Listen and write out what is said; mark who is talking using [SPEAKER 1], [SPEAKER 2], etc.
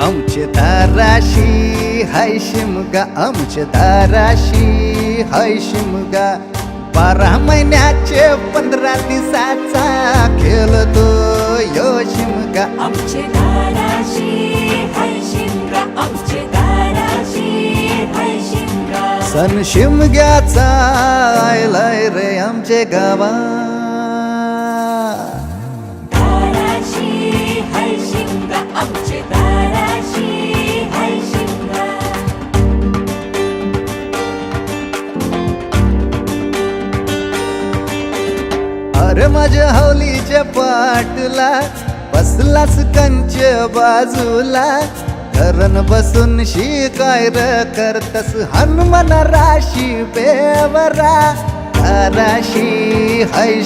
[SPEAKER 1] आमचे दाराशी हाय शिमगा. आमचे दाराशी हाय शिमगा. बारा महिन्याचे पंधरा दिवसाचा खेळतो यो शिमगा.
[SPEAKER 2] आमचे दाराशी हाय शिमगा. आमचे दाराशी हाय शिमगा.
[SPEAKER 1] सण शिमग्याचा आयलाय रे आमचे गावा अर माझ्या हौलीच्या पाटला बसलास कंच बाजूला. धरण बसून शिकायर करतस हनुमान राशी बेवरा. राशी है